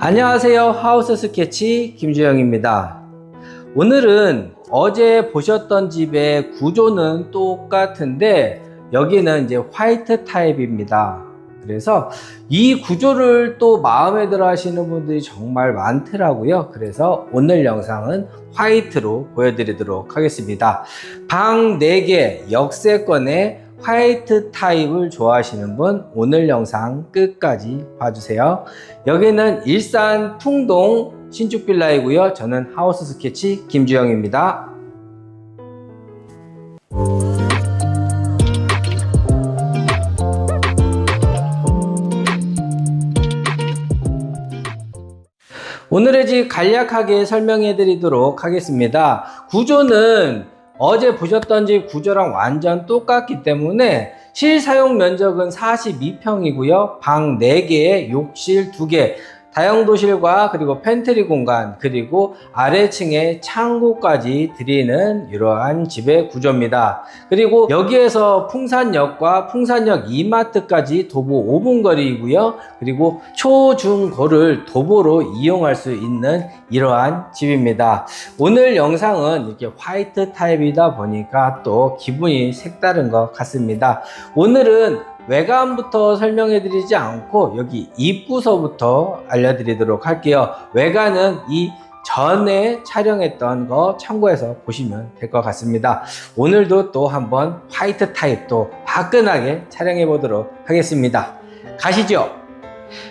안녕하세요. 하우스 스케치 김주영입니다. 오늘은 어제 보셨던 집의 구조는 똑같은데 여기는 이제 화이트 타입입니다. 그래서 이 구조를 또 마음에 들어 하시는 분들이 정말 많더라고요. 그래서 오늘 영상은 화이트로 보여드리도록 하겠습니다. 방 4개 역세권의 화이트 타입을 좋아하시는 분 오늘 영상 끝까지 봐주세요. 여기는 일산 풍동 신축빌라이고요. 저는 하우스 스케치 김주영입니다. 오늘의 집 간략하게 설명해 드리도록 하겠습니다. 구조는 어제 보셨던 집 구조랑 완전 똑같기 때문에 실사용 면적은 42평이고요. 방 4개, 욕실 2개, 다용도실과 그리고 팬트리 공간 그리고 아래층에 창고까지 드리는 이러한 집의 구조입니다. 그리고 여기에서 풍산역과 풍산역 이마트까지 도보 5분 거리이고요. 그리고 초중고를 도보로 이용할 수 있는 이러한 집입니다. 오늘 영상은 이렇게 화이트 타입이다 보니까 또 기분이 색다른 것 같습니다. 오늘은 외관부터 설명해 드리지 않고 여기 입구서부터 알려드리도록 할게요. 외관은 이 전에 촬영했던 거 참고해서 보시면 될 것 같습니다. 오늘도 또 한번 화이트 타입도 화끈하게 촬영해 보도록 하겠습니다. 가시죠.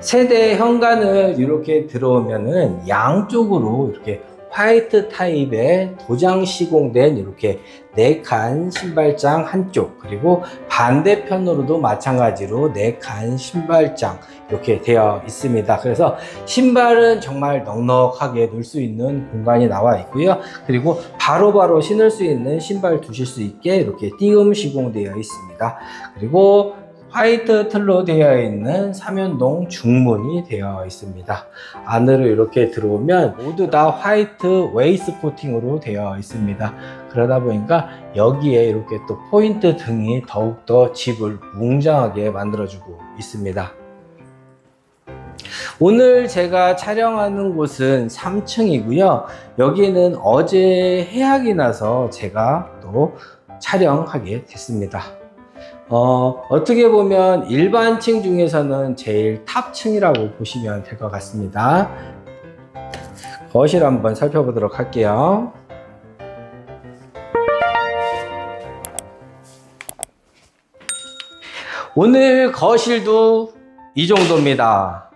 세대 현관을 이렇게 들어오면은 양쪽으로 이렇게 화이트 타입의 도장 시공된 이렇게 네 칸 신발장 한쪽 그리고 반대편으로도 마찬가지로 네 칸 신발장 이렇게 되어 있습니다. 그래서 신발은 정말 넉넉하게 놓을 수 있는 공간이 나와 있고요. 그리고 바로 바로 신을 수 있는 신발 두실 수 있게 이렇게 띄움 시공되어 있습니다. 그리고 화이트 틀로 되어 있는 삼연동 중문이 되어 있습니다. 안으로 이렇게 들어오면 모두 다 화이트 웨이스 코팅으로 되어 있습니다. 그러다 보니까 여기에 이렇게 또 포인트 등이 더욱더 집을 웅장하게 만들어주고 있습니다. 오늘 제가 촬영하는 곳은 3층이고요. 여기는 어제 해악이 나서 제가 또 촬영하게 됐습니다. 어, 어떻게 보면 일반층 중에서는 제일 탑층이라고 보시면 될 것 같습니다. 거실 한번 살펴보도록 할게요. 오늘 거실도 이 정도입니다.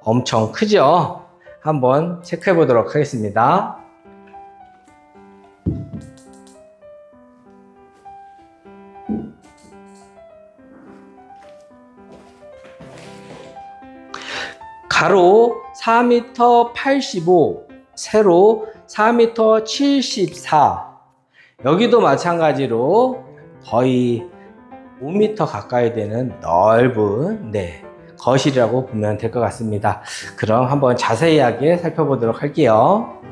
엄청 크죠? 한번 체크해 보도록 하겠습니다. 가로 4m 85, 세로 4m 74. 여기도 마찬가지로 거의 5m 가까이 되는 넓은 네, 거실이라고 보면 될 것 같습니다. 그럼 한번 자세하게 살펴보도록 할게요.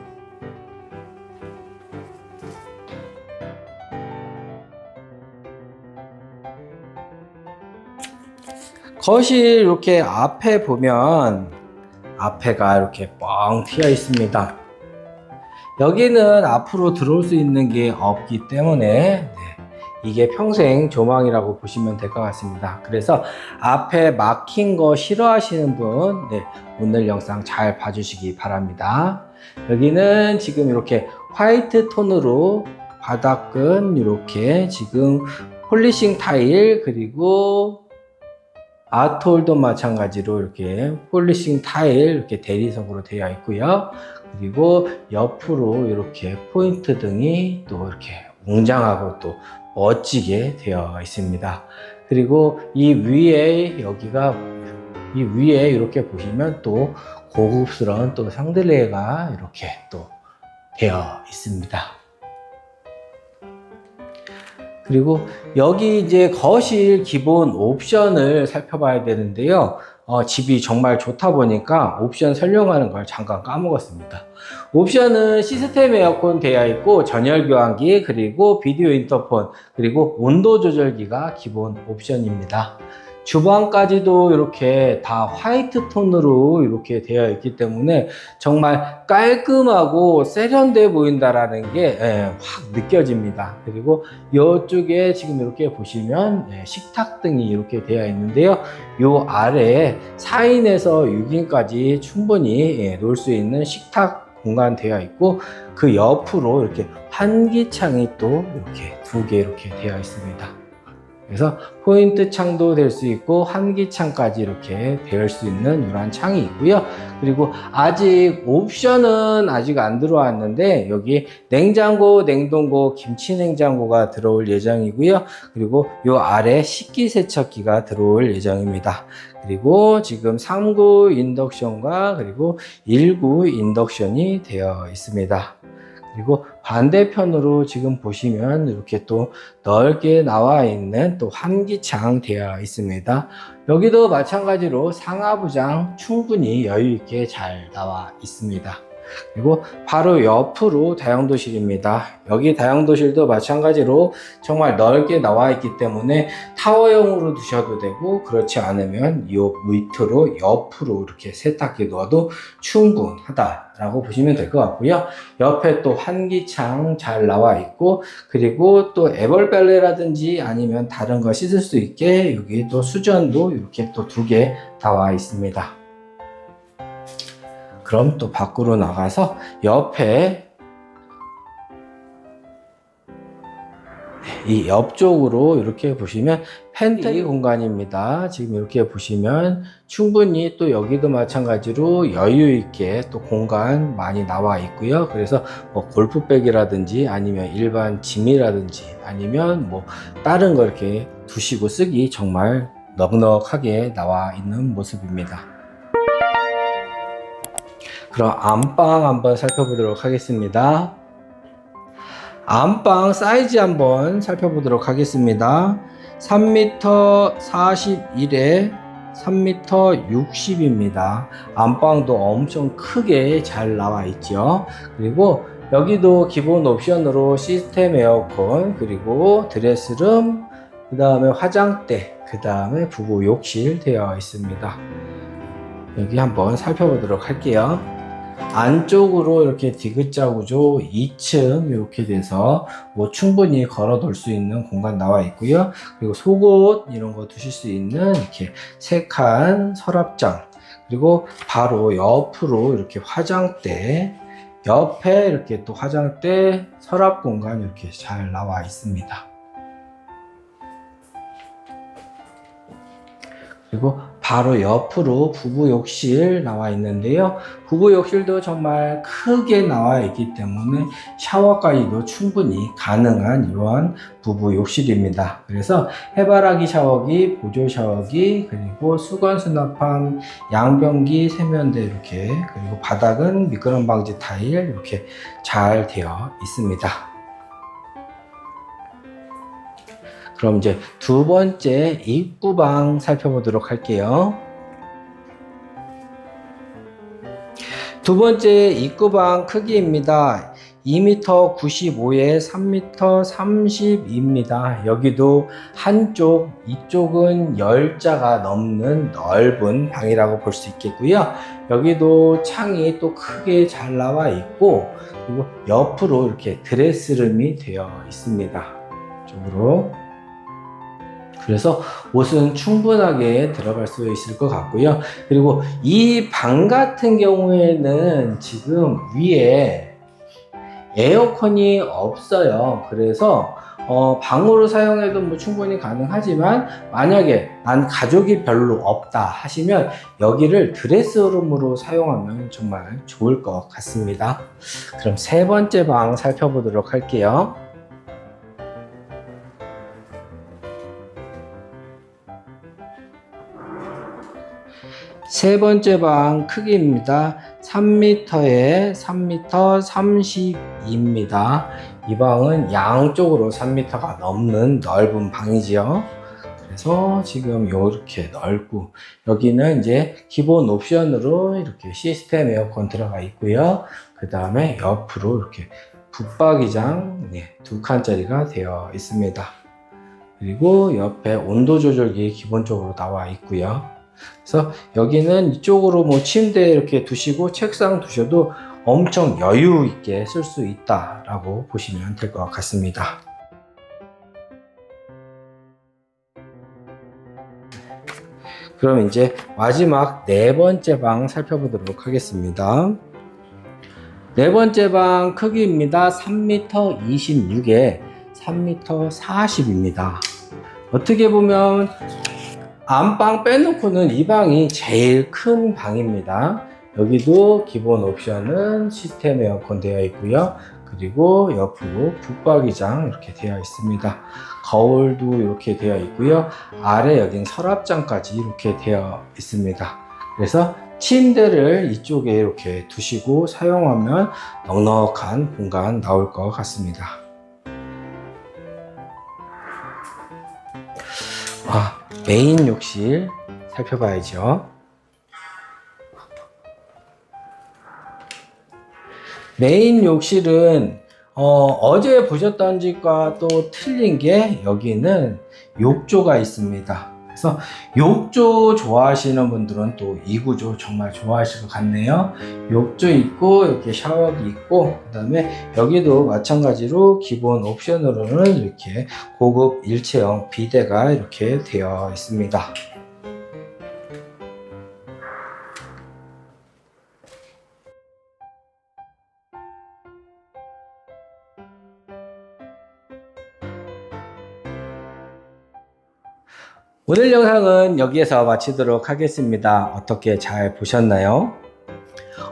거실 이렇게 앞에 보면 앞에가 이렇게 뻥 튀어 있습니다. 여기는 앞으로 들어올 수 있는 게 없기 때문에 네, 이게 평생 조망이라고 보시면 될 것 같습니다. 그래서 앞에 막힌 거 싫어하시는 분 네, 오늘 영상 잘 봐주시기 바랍니다. 여기는 지금 이렇게 화이트 톤으로 바닥은 이렇게 지금 폴리싱 타일 그리고 아트홀도 마찬가지로 이렇게 폴리싱 타일 이렇게 대리석으로 되어 있고요. 그리고 옆으로 이렇게 포인트 등이 또 이렇게 웅장하고 또 멋지게 되어 있습니다. 그리고 이 위에 여기가 이 위에 이렇게 보시면 또 고급스러운 또 샹들리에가 이렇게 또 되어 있습니다. 그리고 여기 이제 거실 기본 옵션을 살펴봐야 되는데요. 어, 집이 정말 좋다 보니까 옵션 설명하는 걸 잠깐 까먹었습니다. 옵션은 시스템 에어컨 되어 있고 전열 교환기 그리고 비디오 인터폰 그리고 온도 조절기가 기본 옵션입니다. 주방까지도 이렇게 다 화이트 톤으로 이렇게 되어 있기 때문에 정말 깔끔하고 세련돼 보인다라는 게 예, 확 느껴집니다. 그리고 이쪽에 지금 이렇게 보시면 예, 식탁 등이 이렇게 되어 있는데요. 요 아래에 4인에서 6인까지 충분히 예, 놓을 수 있는 식탁 공간 되어 있고 그 옆으로 이렇게 환기창이 또 이렇게 두 개 이렇게 되어 있습니다. 그래서 포인트 창도 될 수 있고 환기창까지 이렇게 될수 있는 이러한 창이 있고요. 그리고 아직 옵션은 아직 안 들어왔는데 여기 냉장고, 냉동고, 김치 냉장고가 들어올 예정이고요. 그리고 요 아래 식기세척기가 들어올 예정입니다. 그리고 지금 3구 인덕션과 그리고 1구 인덕션이 되어 있습니다. 그리고 반대편으로 지금 보시면 이렇게 또 넓게 나와 있는 또 환기창 되어 있습니다. 여기도 마찬가지로 상하부장 충분히 여유 있게 잘 나와 있습니다. 그리고 바로 옆으로 다용도실입니다. 여기 다용도실도 마찬가지로 정말 넓게 나와 있기 때문에 타워형으로 두셔도 되고 그렇지 않으면 이 밑으로 옆으로 이렇게 세탁기 넣어도 충분하다라고 보시면 될 것 같고요. 옆에 또 환기창 잘 나와 있고 그리고 또 에벌벨레라든지 아니면 다른 거 씻을 수 있게 여기 또 수전도 이렇게 또 두 개 나와 있습니다. 그럼 또 밖으로 나가서 옆에 이 옆쪽으로 이렇게 보시면 팬트리 공간입니다. 지금 이렇게 보시면 충분히 또 여기도 마찬가지로 여유 있게 또 공간 많이 나와 있고요. 그래서 뭐 골프백이라든지 아니면 일반 짐이라든지 아니면 뭐 다른 거 이렇게 두시고 쓰기 정말 넉넉하게 나와 있는 모습입니다. 그럼 안방 한번 살펴보도록 하겠습니다. 안방 사이즈 한번 살펴보도록 하겠습니다. 3m 41에 3m 60입니다. 안방도 엄청 크게 잘 나와 있죠. 그리고 여기도 기본 옵션으로 시스템 에어컨, 그리고 드레스룸, 그 다음에 화장대, 그 다음에 부부 욕실 되어 있습니다. 여기 한번 살펴보도록 할게요. 안쪽으로 이렇게 디귿자 구조 2층 이렇게 돼서 뭐 충분히 걸어 둘수 있는 공간 나와 있고요. 그리고 속옷 이런 거 두실 수 있는 이렇게 세 칸 서랍장 그리고 바로 옆으로 이렇게 화장대 옆에 이렇게 또 화장대 서랍 공간 이렇게 잘 나와 있습니다. 그리고 바로 옆으로 부부 욕실 나와 있는데요. 부부 욕실도 정말 크게 나와 있기 때문에 샤워까지도 충분히 가능한 이러한 부부 욕실입니다. 그래서 해바라기 샤워기, 보조 샤워기, 그리고 수건 수납함, 양변기, 세면대 이렇게 그리고 바닥은 미끄럼 방지 타일 이렇게 잘 되어 있습니다. 그럼 이제 두 번째 입구방 살펴보도록 할게요. 두 번째 입구방 크기입니다. 2m 95에 3m 30입니다. 여기도 한쪽, 이쪽은 10자가 넘는 넓은 방이라고 볼 수 있겠고요. 여기도 창이 또 크게 잘 나와 있고, 그리고 옆으로 이렇게 드레스룸이 되어 있습니다. 이쪽으로. 그래서 옷은 충분하게 들어갈 수 있을 것 같고요. 그리고 이 방 같은 경우에는 지금 위에 에어컨이 없어요. 그래서 어, 방으로 사용해도 뭐 충분히 가능하지만 만약에 난 가족이 별로 없다 하시면 여기를 드레스룸으로 사용하면 정말 좋을 것 같습니다. 그럼 세 번째 방 살펴보도록 할게요. 세 번째 방 크기입니다. 3m에 3m 32입니다. 이 방은 양쪽으로 3m가 넘는 넓은 방이지요. 그래서 지금 이렇게 넓고 여기는 이제 기본 옵션으로 이렇게 시스템 에어컨 들어가 있고요. 그 다음에 옆으로 이렇게 붙박이장 네, 두 칸짜리가 되어 있습니다. 그리고 옆에 온도 조절기 기본적으로 나와 있고요. 그래서 여기는 이쪽으로 뭐 침대 이렇게 두시고 책상 두셔도 엄청 여유 있게 쓸 수 있다라고 보시면 될 것 같습니다. 그럼 이제 마지막 네 번째 방 살펴보도록 하겠습니다. 네 번째 방 크기입니다. 3m 26에 3m 40입니다. 어떻게 보면 안방 빼놓고는 이 방이 제일 큰 방입니다. 여기도 기본 옵션은 시스템 에어컨 되어 있고요. 그리고 옆으로 붙박이장 이렇게 되어 있습니다. 거울도 이렇게 되어 있고요. 아래 여긴 서랍장까지 이렇게 되어 있습니다. 그래서 침대를 이쪽에 이렇게 두시고 사용하면 넉넉한 공간 나올 것 같습니다. 아, 메인 욕실 살펴봐야죠. 메인 욕실은 어, 제 보셨던 집과 또 틀린 게 여기는 욕조가 있습니다. 그래서 욕조 좋아하시는 분들은 또 이 구조 정말 좋아하실 것 같네요. 욕조 있고 이렇게 샤워기 있고 그 다음에 여기도 마찬가지로 기본 옵션으로는 이렇게 고급 일체형 비데가 이렇게 되어 있습니다. 오늘 영상은 여기에서 마치도록 하겠습니다. 어떻게 잘 보셨나요?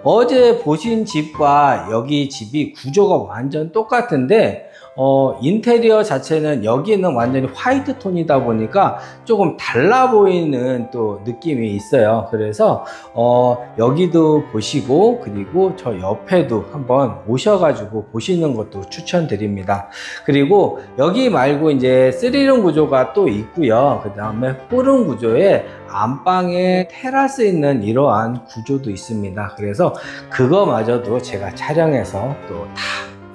어제 보신 집과 여기 집이 구조가 완전 똑같은데 어, 인테리어 자체는 여기는 완전히 화이트 톤이다 보니까 조금 달라 보이는 또 느낌이 있어요. 그래서 어, 여기도 보시고 그리고 저 옆에도 한번 오셔가지고 보시는 것도 추천드립니다. 그리고 여기 말고 이제 3룸 구조가 또 있고요. 그 다음에 4룸 구조에 안방에 테라스 있는 이러한 구조도 있습니다. 그래서 그거마저도 제가 촬영해서 또 다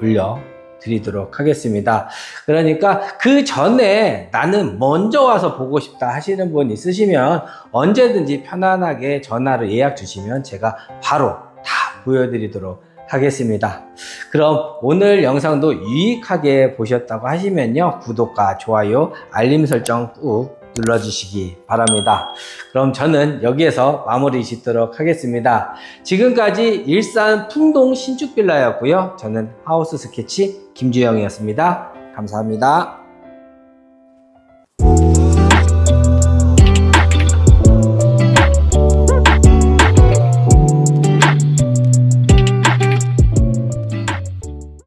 올려 드리도록 하겠습니다. 그러니까 그 전에 나는 먼저 와서 보고 싶다 하시는 분 있으시면 언제든지 편안하게 전화를 예약 주시면 제가 바로 다 보여드리도록 하겠습니다. 그럼 오늘 영상도 유익하게 보셨다고 하시면요. 구독과 좋아요, 알림 설정 꾹 눌러주시기 바랍니다. 그럼 저는 여기에서 마무리 짓도록 하겠습니다. 지금까지 일산 풍동 신축빌라였고요. 저는 하우스 스케치 김주영이었습니다. 감사합니다.